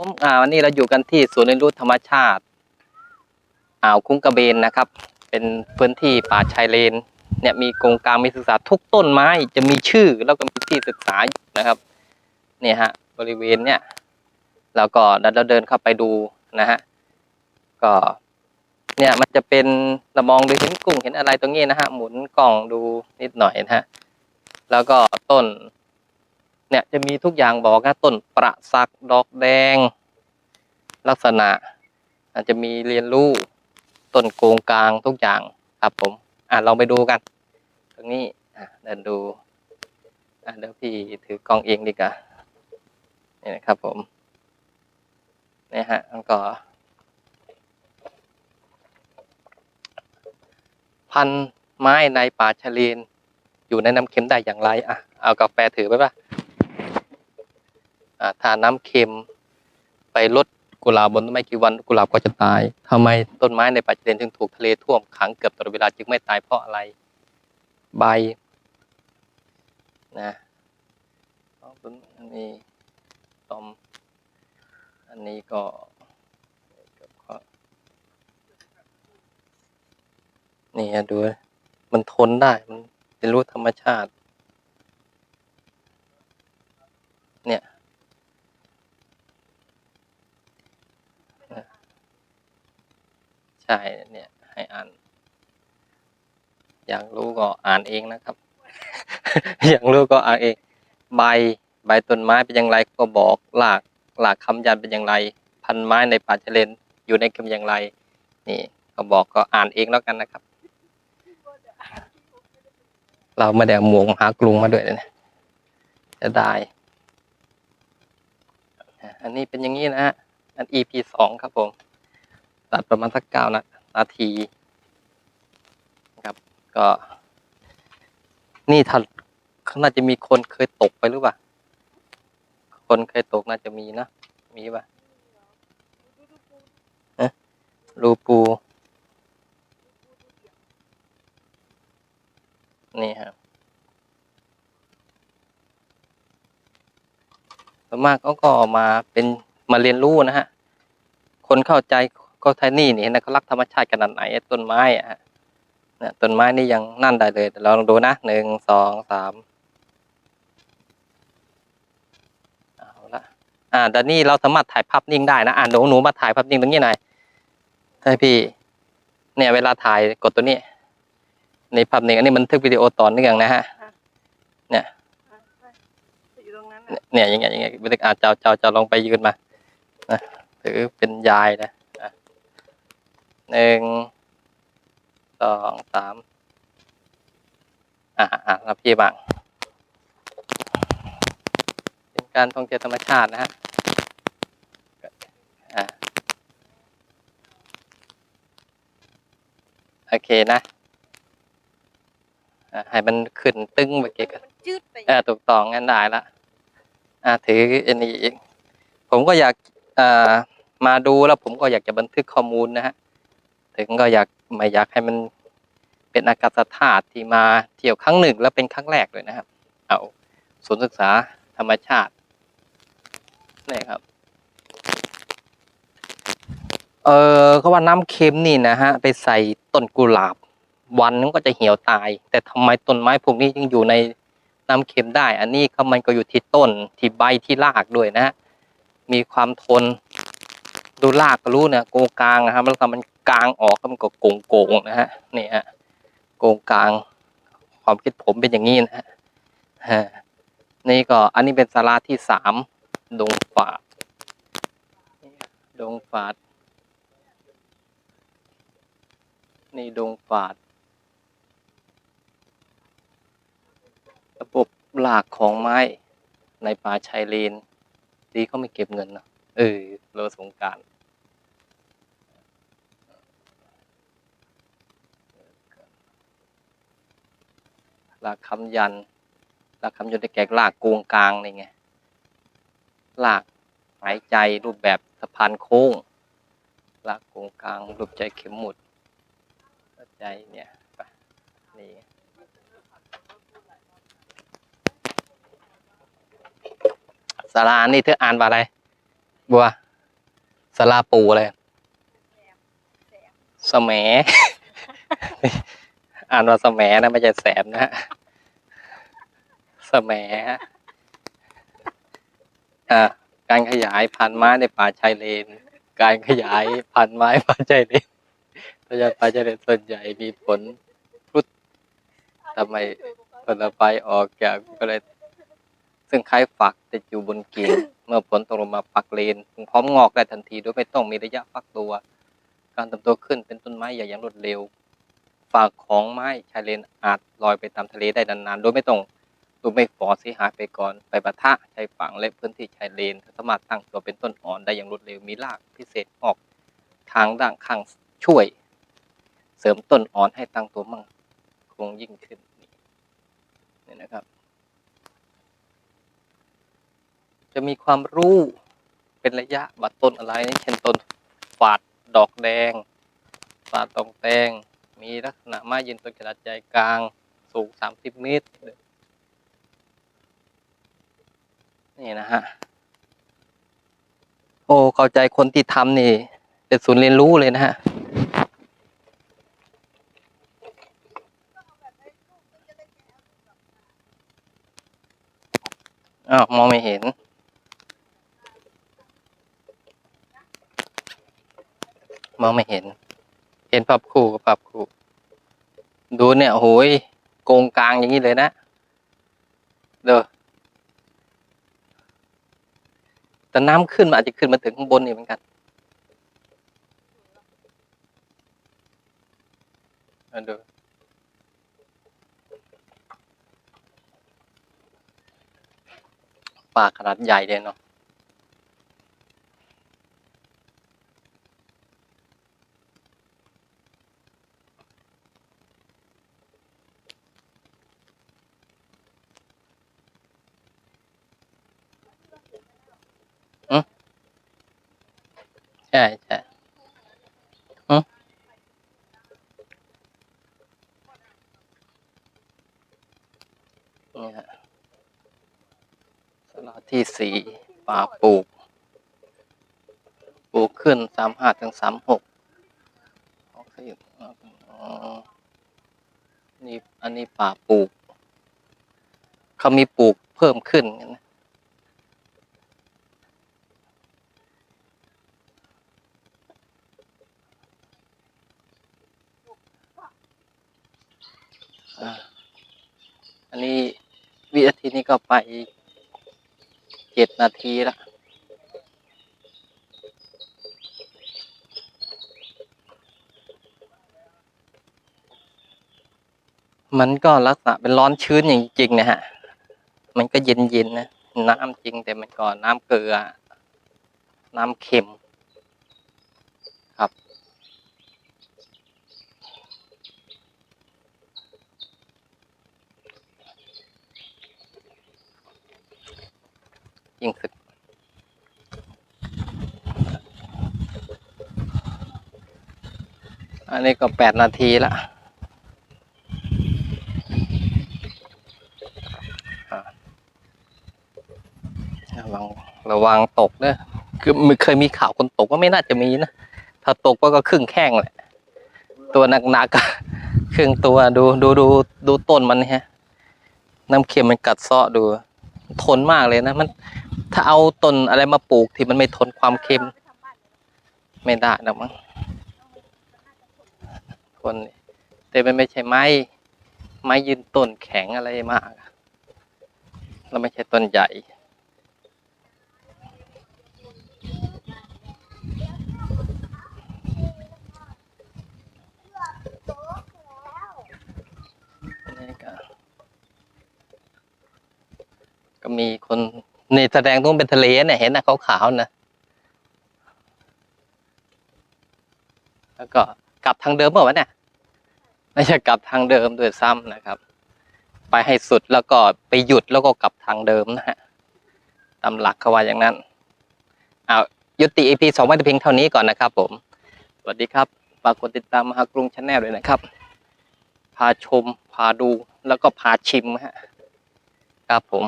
ผมอ่าวันนี้เราอยู่กันที่ศูนเรียนรู้ธรรมชาติอ่าวคุ้งกระเบนนะครับ เป็นพื้นที่ป่าชายเลนเนี่ยมีโครงการมีศึกษาทุกต้นไม้จะมีชื่อแล้วก็มีที่ศึกษาอยู่นะครับเนี่ยฮะบริเวณเนี่ยแล้วก็เดี๋ยวเราเดินเข้าไปดูนะฮะก็เนี่ยมันจะเป็นเรามองดูเห็นกุ้งเห็นอะไรตรงนี้นะฮะหมุนกล่องดูนิดหน่อยนะฮะแล้วก็ต้น เนี่ยจะมีทุกอย่างบอกนะต้นประสักดอกแดง ลักษณะ อาจจะมีเรียนรู้ต้นโกงกลางทุกอย่างครับผม อะลองไปดูกัน ตรงนี้อะเดินดูอะเดี๋ยวพี่ถือกล้องเองดีกว่านี่นะครับผมนี่ฮะแล้วก็ พันไม้ในป่าชะเลนอยู่ในน้ำเค็มได้อย่างไรอะเอากาแฟถือไปป่ะ อาถ้าน้ำเค็ม ไปลดกุหลาบบนต้นไม้กี่วันกุหลาบก็จะตายทำไมต้นไม้ในป่าชะเลนจึงถูกทะเลท่วมขังเกือบตลอดเวลาจึงไม่ตายเพราะอะไรใบนะต้นอันนี้ตอม อันนี้ก็นี่ฮะดูมันทนได้ มันเป็นรู้ธรรมชาติ เนี่ย ใช่เนี่ยให้อ่าน อยากรู้ก็อ่านเองนะครับ อยากรู้ก็อ่านเอง ใบใบต้นไม้เป็นอย่างไรก็บอกหลากหลากคำยันเป็นอย่างไร พันไม้ในป่าชะเลนอยู่ในเข็มอย่างไร นี่ก็บอกก็อ่านเองแล้วกันนะครับ เราไม่ได้หมวกมหากรุงมาด้วยนะจะได้อันนี้เป็นอย่างนี้นะฮะอัน EP สองครับผม ตัดประมาณสักเก้านะนาทีนะครับก็ นี่ถ้าน่าจะมีคนเคยตกไปหรือเปล่าคนเคยตกน่าจะมีนะมีป่ะเอ๊ะรูปู นี่ครับส่วนมากเขาก็มาเป็นมาเรียนรู้นะฮะ คนเข้าใจ ก็ไทนี่นี่นะเขารักธรรมชาติขนาดไหนต้นไม้อะฮะเนี่ยต้นไม้นี่ยังนั่นได้เลยเราลองดูนะหนึ่งสองสามเอาละอ่าแต่นี่เราสามารถถ่ายภาพนิ่งได้นะอ่าหนูหนูมาถ่ายภาพนิ่งตรงนี้หน่อยให้พี่ เนี่ยเวลาถ่ายกดตัวนี้ในภาพนิ่งอันนี้มันทึกวิดีโอต่อเนื่องนะฮะ เนี่ยเนี่ยอย่างเงี้ยอย่างเงี้ยวิธีอาจจะจะจะลองไปยืนมานะถือเป็นยายนะอะ หนึ่งสองสามอะอะรับพี่บ้างเป็นการท่องเที่ยวธรรมชาตินะฮะอะโอเคนะอะให้มันขึ้นตึ้งไปเกี่ยวกันมันจืดไปเออถูกต้องงั้นได้ละอ่าถืออันนี้อีก ผมก็อยากเอ่อมาดูแล้วผมก็อยากจะบันทึกข้อมูลนะฮะ ถึงก็อยากไม่อยากให้มันเป็นอากาศธาตุที่มาเที่ยวครั้งหนึ่งแล้วเป็นครั้งแรกเลยนะครับ เอาศูนย์ศึกษาธรรมชาตินี่ครับ เออเขาว่าน้ำเค็มนี่นะฮะ ไปใส่ต้นกุหลาบ วันนึงก็จะเหี่ยวตาย แต่ทำไมต้นไม้พวกนี้ยังอยู่ในน้ำเค็มได้ อันนี้ก็มันก็อยู่ที่ต้นที่ใบที่รากด้วยนะฮะมีความทนดูรากก็รู้เนี่ยโกงกลางนะครับแล้วก็มัน กลางออกมันก็โกงโกงๆนะฮะนี่ฮะโกงกลางความคิดผมเป็นอย่างนี้นะฮะนี่ก็อันนี้เป็นสาราที่สามดงฝาดดงฝาด นี่ดงฝาด ระบบหลากของไม้ในป่าชายเลนดีเขาไม่เก็บเงินเนอะเออโลสงการ หลากคำยันหลากคำยันได้แก่หลากโกงกลางนี่ไงหลากหายใจรูปแบบสะพานโค้งหลากโกงกลางรูปใจเข็มหมุดใจเนี่ยไปนี่สารานี่เธออ่านว่าอะไร บัวสลาปูอะไรแสบแสบสแหม อ่านว่าสแหมนะไม่ใช่แสบนะฮะสแมฮะอ่การขยายพันธุ์ไม้ในป่าชายเลน การขยายพันธุ์ไม้ป่าชายเลนพยาป่าชายเลนส่วนใหญ่มีผลทำไมผลไม้ออกจากก็เลยซึ่งคล้ายฝักติดอยู่บนกิ่งเมื่อผลตกลงมาปักเลนพร้อมงอกได้ทันทีโดยไม่ต้องมีระยะฟักตัว การเติบโตขึ้นเป็นต้นไม้ใหญ่อย่างรวดเร็ว ฝากของไม้ชายเลนอาจลอยไปตามทะเลได้นานๆ โดยไม่ต้องโดยไม่ฝ่อเสียหายไปก่อนไปปะทะชายฝั่งและพื้นที่ชายเลนสามารถตั้งตัวเป็นต้นอ่อนได้อย่างรวดเร็วมีรากพิเศษออกทางด้านข้างช่วย เสริมต้นอ่อนให้ตั้งตัวมั่งคงยิ่งขึ้นนี่นะครับ จะมีความรู้เป็นระยะบัดต้นอะไรเช่นต้นฝาดดอกแดงฝาดตองแตง มีลักษณะไม้ยืนต้นขนาดใหญ่กลางสูง 30 เมตร นี่นะฮะ โอ้เข้าใจคนที่ทำนี่ เป็นศูนย์เรียนรู้เลยนะฮะอ้าวมองไม่เห็น มองไม่เห็น ห็นปรับคู่กับปรับคู่ ดูเนี่ยโอ้โหยโกงกลางอย่างนี้เลยนะ เด้อแต่น้ำขึ้นมันอาจจะขึ้นมาถึงข้างบนนี่เหมือนกันเอาดูปลาขนาดใหญ่เลยเนาะ ช่ใช่อืมนี่ฮะสลาที่สี่ป่าปลูก ปลูกขึ้นสามห้าถึงสามหกอ๋อนี่อันนี้ป่าปลูก เขามีปลูกเพิ่มขึ้นนะ อันนี้วินาทีนี้ก็ไปเจ็ดนาทีละมันก็ลักษณะเป็นร้อนชื้นอย่างจริงนะฮะ มันก็เย็นเย็นๆนะ น้ำจริงแต่มันก็น้ำเกลือ น้ำเค็ม ยิ่งสึก อันนี้ก็แปดนาทีละระวังระวังตกเนอะคือมเคยมีข่าวคนตกก็ไม่น่าจะมีนะ ถ้าตกก็ก็ครึ่งแข้งแหละ ตัวหนักๆก็ครึ่งตัวดูดูดูดูต้นมันนะฮะ น้ำเค็มมันกัดเซาะดู ทนมากเลยนะ มัน ถ้าเอาต้นอะไรมาปลูกที่มันไม่ทนความเค็ม ไม่ได้นะมั้งทนแต่มันไม่ใช่ไม้ ไม้ยืนต้นแข็งอะไรมากแล้วไม่ใช่ต้นใหญ่ก็มีคน นี่แสดงต้องเป็นทะเลเนี่ยเห็นนะขาวๆนะ แล้วก็กลับทางเดิมเปล่าวะเนี่ยไม่ใช่กลับทางเดิมด้วยซ้ำนะครับ ไปให้สุดแล้วก็ไปหยุดแล้วก็กลับทางเดิมนะฮะตามหลักเขาว่าอย่างนั้นเอายุติ EP สองไว้แต่เพียงเท่านี้ก่อนนะครับ ผม สวัสดีครับฝากกดติดตามมหากรุงชาแนลด้วยนะครับ พาชม พาดูแล้วก็พาชิมฮะครับผม